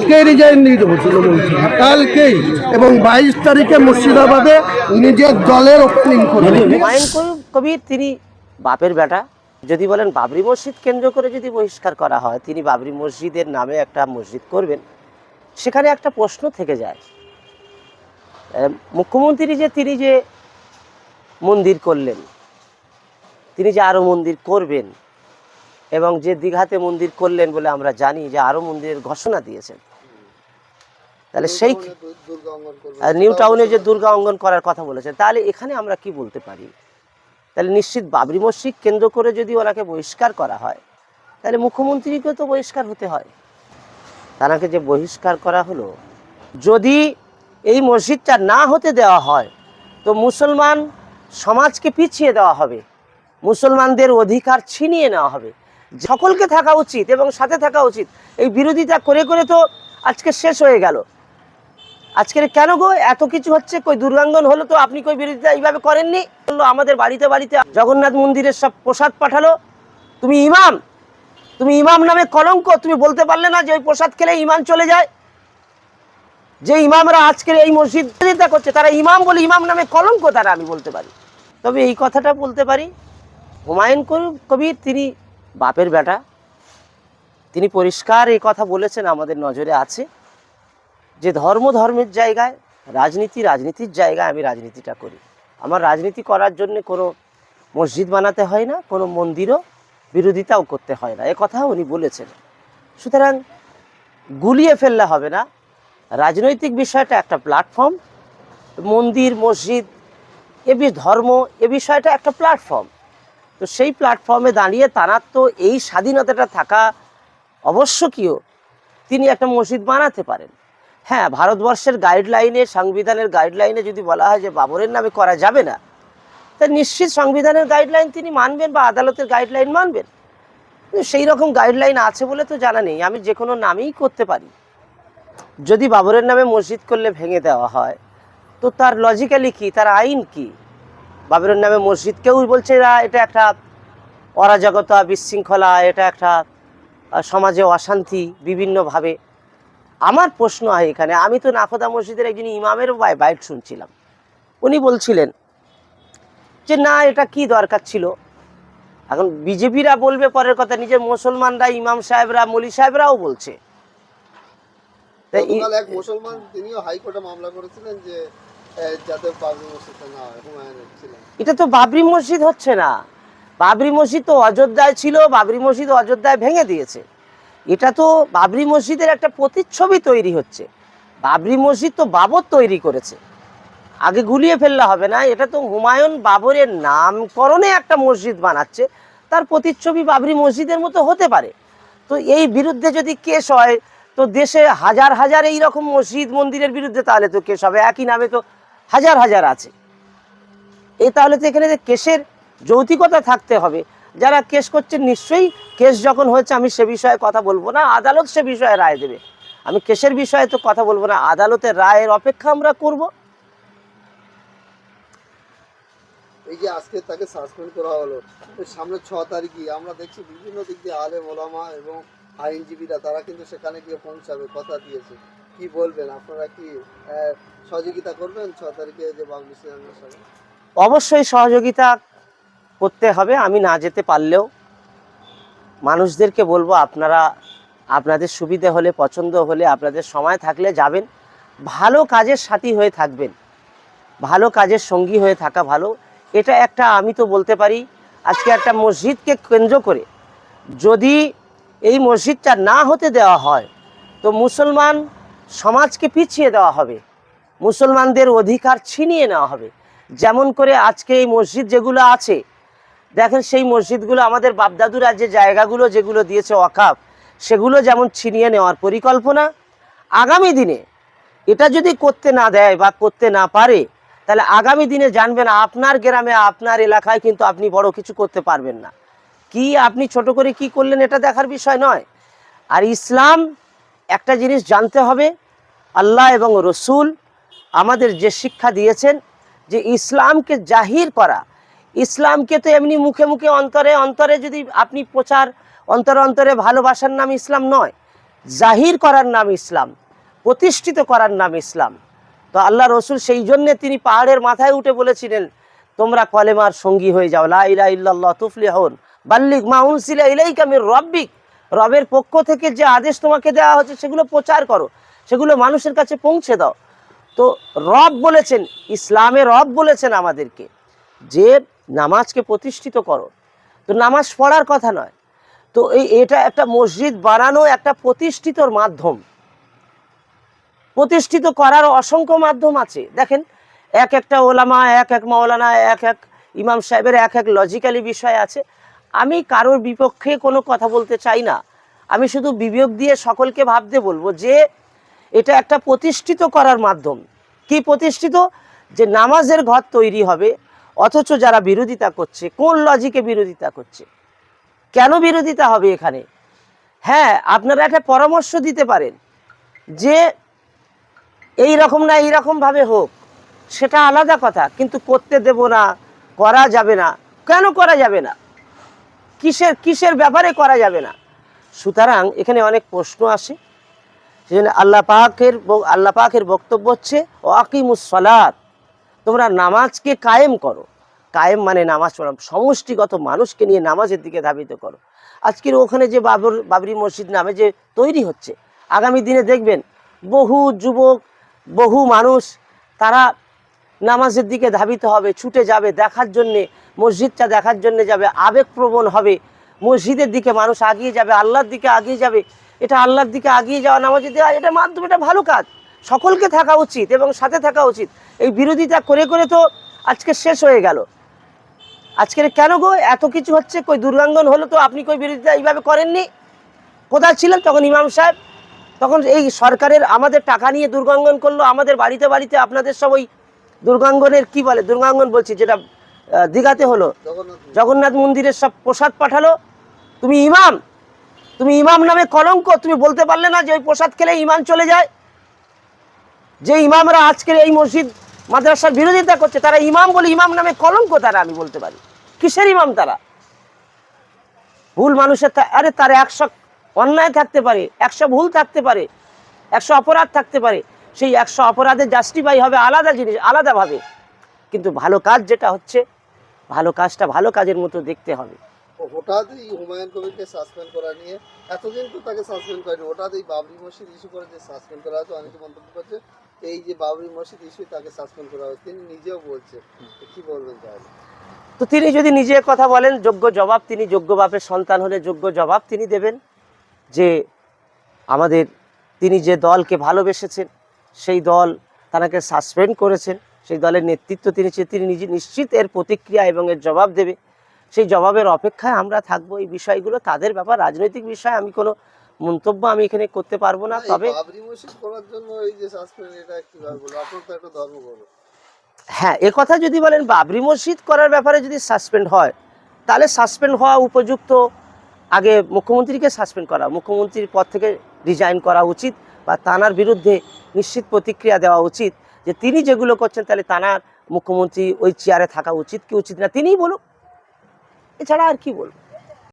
কালকেই রিজাইন দিয়ে দেবো তৃণমূল থেকে কালকেই। এবং বাইশ তারিখে মুর্শিদাবাদে নিজের দলের ওপেনিং করবে। কবির- কবির তিনি বাপের বেটা। যদি বলেন বাবরি মসজিদ কেন্দ্র করে যদি বহিষ্কার করা হয় তিনি বাবরি মসজিদের নামে একটা মসজিদ করবেন। সেখানে একটা প্রশ্ন থেকে যায়। মুখ্যমন্ত্রী যে তিনি যে মন্দির করলেন তিনি যে আরও মন্দির করবেন এবং যে দীঘাতে মন্দির করলেন বলে আমরা জানি যে আরও মন্দিরের ঘোষণা দিয়েছেন তাহলে সেই নিউ টাউনে যে দুর্গা অঙ্গন করার কথা বলেছেন তাহলে এখানে আমরা কি বলতে পারি? তাহলে নিশ্চিত বাবরি মসজিদ কেন্দ্র করে যদি ওনাকে বহিষ্কার করা হয় তাহলে মুখ্যমন্ত্রীকেও তো বহিষ্কার হতে হয়। তাকে যে বহিষ্কার করা হলো যদি এই মসজিদটা না হতে দেওয়া হয় তো মুসলমান সমাজকে পিছিয়ে দেওয়া হবে মুসলমানদের অধিকার ছিনিয়ে নেওয়া হবে। সকলকে থাকা উচিত এবং সাথে থাকা উচিত। এই বিরোধিতা করে করে তো আজকে শেষ হয়ে গেল। আজকের কেন গো? এত কিছু হচ্ছে কই দুর্গাঙ্গন হলো তো আপনি কই বিরোধিতা এইভাবে করেননি? বলল, আমাদের বাড়িতে বাড়িতে জগন্নাথ মন্দিরের সব প্রসাদ পাঠালো। তুমি ইমাম? তুমি ইমাম নামে কলঙ্ক? তুমি বলতে পারলে না যে ওই প্রসাদ খেলে ইমান চলে যায়? যে ইমামরা আজকের এই মসজিদ করছে, তারা ইমাম বলে ইমাম নামে কলঙ্ক তারা, আমি বলতে পারি। তবে এই কথাটা বলতে পারি, হুমায়ুন কবির তিনি বাপের বেটা। তিনি পরিষ্কার এই কথা বলেছেন, আমাদের নজরে আছে। যে ধর্ম ধর্মের জায়গায়, রাজনীতি রাজনীতির জায়গায় আমি রাজনীতিটা করি। আমার রাজনীতি করার জন্য কোনো মসজিদ বানাতে হয় না, কোনো মন্দিরও বিরোধিতাও করতে হয় না। এ কথা উনি বলেছেন। সুতরাং গুলিয়ে ফেললে হবে না। রাজনৈতিক বিষয়টা একটা প্ল্যাটফর্ম মন্দির, মসজিদ, এ ধর্ম, এ বিষয়টা একটা প্ল্যাটফর্ম তো সেই প্ল্যাটফর্মে দাঁড়িয়ে তাঁর তো এই স্বাধীনতাটা থাকা অবশ্যকীয়। তিনি একটা মসজিদ বানাতে পারেন। হ্যাঁ ভারতবর্ষের গাইডলাইনে সংবিধানের গাইডলাইনে যদি বলা হয় যে বাবরের নামে করা যাবে না, তা নিশ্চিত সংবিধানের গাইডলাইন তিনি মানবেন বা আদালতের গাইডলাইন মানবেন। সেই রকম গাইডলাইন আছে বলে তো জানা নেই, আমি যে কোনো নামেই করতে পারি। যদি বাবরের নামে মসজিদ করলে ভেঙে দেওয়া হয়, তো তার লজিক্যালি কি, তার আইন কি? বাবরের নামে মসজিদ কেউ বলছে এটা একটা অরাজকতা, বিশৃঙ্খলা, এটা একটা সমাজে অশান্তি, বিভিন্নভাবে। আমার প্রশ্ন হয় এখানে আমি তো নাখোদা মসজিদের একজন ইমামেরও বাই- বাইট শুনছিলাম। উনি বলছিলেন যে না এটা কি দরকার ছিল? এখন বিজেপিরা বলবে পরের কথা নিজের মুসলমানরা ইমাম সাহেবরা মলি সাহেবরাও বলছে। তা ই- গতকাল এক মুসলমান তিনিও হাইকোর্টে মামলা করেছিলেন যে যাতে বাবরি মসজিদটা না হয় এটা তো বাবরি মসজিদ হচ্ছে না। বাবরি মসজিদ তো অযোধ্যায় ছিল বাবরি মসজিদ অযোধ্যায় ভেঙে দিয়েছে। এটা তো বাবরি মসজিদের একটা প্রতিচ্ছবি তৈরি হচ্ছে। বাবরি মসজিদ তো বাবর তৈরি করেছে। আগে গুলিয়ে ফেললে হবে না, এটা তো হুমায়ুন বাবরের নামকরণে একটা মসজিদ বানাচ্ছে। তার প্রতিচ্ছবি বাবরি মসজিদের মতো হতে পারে। তো এই বিরুদ্ধে যদি কেস হয়, তো দেশে হাজার হাজার এই রকম মসজিদ মন্দিরের বিরুদ্ধে তাহলে তো কেস হবে। একই নামে তো হাজার হাজার আছে। এই তাহলে তো এখানে যে কেসের যৌতিকতা থাকতে হবে। যারা কেস করছেন নিশ্চয়ই কেস যখন হয়েছে আমি সে বিষয়ে কথা বলব না। আদালত সে বিষয়ে রায় দেবে। আমি কেসের বিষয়ে তো কথা বলব না। আদালতের রায়ের অপেক্ষা আমরা করব। এই যে আজকে তাকে সাসপেন্ড করা হলো সামনে ছ তারিখই আমরা দেখছি বিভিন্ন দিক দিয়ে আলেম ওলামা এবং আইনজীবীরা তারা কিন্তু সেখানে গিয়ে পৌঁছাবে কথা দিয়েছে। কি বলবেন? আপনারা কি সহযোগিতা করবেন ছ তারিখে যে বাবরি অবশ্যই সহযোগিতা করতে হবে, আমি না যেতে পারলেও মানুষদেরকে বলব আপনারা, আপনাদের সুবিধে হলে, পছন্দ হলে, আপনাদের সময় থাকলে যাবেন। ভালো কাজের সাথী হয়ে থাকবেন। ভালো কাজের সঙ্গী হয়ে থাকা ভালো। এটা একটা, আমি তো বলতে পারি, আজকে একটা মসজিদকে কেন্দ্র করে যদি এই মসজিদটা না হতে দেওয়া হয়, তো মুসলমান সমাজকে পিছিয়ে দেওয়া হবে। মুসলমানদের অধিকার ছিনিয়ে নেওয়া হবে। যেমন করে আজকে এই মসজিদ যেগুলো আছে দেখেন সেই মসজিদগুলো আমাদের বাপদাদুরা যে জায়গাগুলো যেগুলো দিয়েছে ওয়াকাফ, সেগুলো যেমন ছিনিয়ে নেওয়ার পরিকল্পনা, আগামী দিনে এটা যদি করতে না দেয় বা করতে না পারে, তাহলে আগামী দিনে জানবেন আপনার গ্রামে, আপনার এলাকায় কিন্তু আপনি বড় কিছু করতে পারবেন না। কি আপনি ছোট করে কি করলেন এটা দেখার বিষয় নয়। আর ইসলাম একটা জিনিস জানতে হবে, আল্লাহ এবং রসুল আমাদের যে শিক্ষা দিয়েছেন যে ইসলামকে জাহির করা ইসলামকে তো এমনি মুখে মুখে অন্তরে অন্তরে যদি আপনি প্রচার, অন্তরে অন্তরে ভালোবাসার নাম ইসলাম নয়, জাহির করার নাম ইসলাম, প্রতিষ্ঠিত করার নাম ইসলাম। তো আল্লাহ রসুল সেই জন্যে তিনি পাহাড়ের মাথায় উঠে বলেছিলেন, তোমরা কলেমার সঙ্গী হয়ে যাও, লা ইলাহা ইল্লাল্লাহ তুফলিহুন বাল্লিক মা উনসিলা ইলাইকা মির রব্বিক। রবের পক্ষ থেকে যে আদেশ তোমাকে দেওয়া হচ্ছে সেগুলো প্রচার করো, সেগুলো মানুষের কাছে পৌঁছে দাও। তো রব বলেছেন ইসলামে রব বলেছেন আমাদেরকে, যে নামাজকে প্রতিষ্ঠিত করো। তো নামাজ পড়ার কথা নয়। তো এই এটা একটা মসজিদ বানানো একটা প্রতিষ্ঠিতর মাধ্যম। প্রতিষ্ঠিত করার অসংখ্য মাধ্যম আছে। দেখেন, এক একটা ওলামা, এক এক মাওলানা, এক এক ইমাম সাহেবের এক এক লজিক্যালি বিষয় আছে। আমি কারোর বিপক্ষে কোনো কথা বলতে চাই না। আমি শুধু বিবেক দিয়ে সকলকে ভাবতে বলব যে, এটা একটা প্রতিষ্ঠিত করার মাধ্যম। কি প্রতিষ্ঠিত? যে নামাজের ঘর তৈরি হবে। অথচ যারা বিরোধিতা করছে, কোন লজিকে বিরোধিতা করছে? কেন বিরোধিতা হবে এখানে? হ্যাঁ আপনারা একটা পরামর্শ দিতে পারেন যে এই রকম না, এই ভাবে হোক, সেটা আলাদা কথা, কিন্তু করতে দেব না, করা যাবে না। কেন করা যাবে না? কিসের কিসের ব্যাপারে করা যাবে না? সুতরাং এখানে অনেক প্রশ্ন আসে, সেজন্য আল্লাহ পাকের আল্লাহ পাকের বক্তব্য হচ্ছে, ওয়াকিমুস সলাত। তোমরা নামাজকে কায়েম করো। কায়েম মানে নামাজ পড়া। সমষ্টিগত মানুষকে নিয়ে নামাজের দিকে ধাবিত করো। আজকের ওখানে যে বাবর, বাবরি মসজিদ নামে যে তৈরি হচ্ছে, আগামী দিনে দেখবেন বহু যুবক, বহু মানুষ, তারা নামাজের দিকে ধাবিত হবে, ছুটে যাবে, দেখার জন্যে, মসজিদটা দেখার জন্য যাবে, আবেগপ্রবণ হবে। মসজিদের দিকে মানুষ আগিয়ে যাবে, আল্লাহর দিকে আগিয়ে যাবে। এটা আল্লাহর দিকে আগিয়ে যাওয়া, নামাজের দেওয়া এটা মাধ্যম, এটা ভালো কাজ। সকলকে থাকা উচিত এবং সাথে থাকা উচিত। এই বিরোধিতা করে করে তো আজকে শেষ হয়ে গেল। আজকের কেন গো? এত কিছু হচ্ছে কই দুর্গাঙ্গন হলো তো আপনি কই বিরোধিতা এইভাবে করেননি? কোথায় ছিলেন? তখন ইমাম সাহেব তখন এই সরকারের আমাদের টাকা নিয়ে দুর্গাঙ্গন করল আমাদের বাড়িতে বাড়িতে আপনাদের সব ওই দুর্গাঙ্গনের কি বলে দুর্গাঙ্গন বলছি যেটা দীঘাতে হলো। জগন্নাথ মন্দিরের সব প্রসাদ পাঠালো। তুমি ইমাম তুমি ইমাম নামে কলঙ্ক তুমি বলতে পারলে না যে ওই প্রসাদ খেলে ইমাম চলে যায়। যে ইমামরা আজকের এই মসজিদ মাদ্রাসার বিরোধিতা করছে, তারা ইমাম বলে ইমাম নামে কলঙ্ক তারা, আমি বলতে পারি। কিসের ইমাম তারা? ভুল মানুষের আরে তার একশো অন্যায় থাকতে পারে, একশো ভুল থাকতে পারে, একশো অপরাধ থাকতে পারে। সেই একশো অপরাধের জাস্টিফাই হবে আলাদা জিনিস, আলাদাভাবে। কিন্তু ভালো কাজ যেটা হচ্ছে, ভালো কাজটা ভালো কাজের মতো দেখতে হবে। ও এই হুমায়ুন কবিরকে সাসপেন্ড করা নিয়ে এতদিন তো তাকে সাসপেন্ড করেনি হঠাৎ এই বাবরি মসজিদ ইস্যু করে যে সাসপেন্ড করা হয়েছে, অনেকে মন্তব্য করছে এই যে বাবরি মসজিদ ইস্যু তাকে সাসপেন্ড করা হয়েছে, তিনি নিজেও বলছে কি বলবেন তাহলে? তো তিনি যদি নিজে কথা বলেন, যোগ্য জবাব তিনি, যোগ্য বাপের সন্তান হলে যোগ্য জবাব তিনি দেবেন যে আমাদের তিনি যে দলকে ভালোবেসেছেন, সেই দল তাকে সাসপেন্ড করেছেন, সেই দলের নেতৃত্ব তিনি তিনি নিজে নিশ্চিত এর প্রতিক্রিয়া এবং এর জবাব দেবে। সেই জবাবের অপেক্ষায় আমরা থাকব এই বিষয়গুলো। তাদের ব্যাপার রাজনৈতিক বিষয় আমি কোনো মন্তব্য আমি এখানে করতে পারব না তবে হ্যাঁ এ কথা যদি বলেন বাবরি মসজিদ করার ব্যাপারে যদি সাসপেন্ড হয় তাহলে সাসপেন্ড হওয়া উপযুক্ত আগে মুখ্যমন্ত্রীকে সাসপেন্ড করা মুখ্যমন্ত্রীর পদ থেকে রিজাইন করা উচিত বা তানার বিরুদ্ধে নিশ্চিত প্রতিক্রিয়া দেওয়া উচিত যে তিনি যেগুলো করছেন তাহলে তানার মুখ্যমন্ত্রী ওই চেয়ারে থাকা উচিত কি উচিত না তিনিই বলুক। এছাড়া আর কি বলব?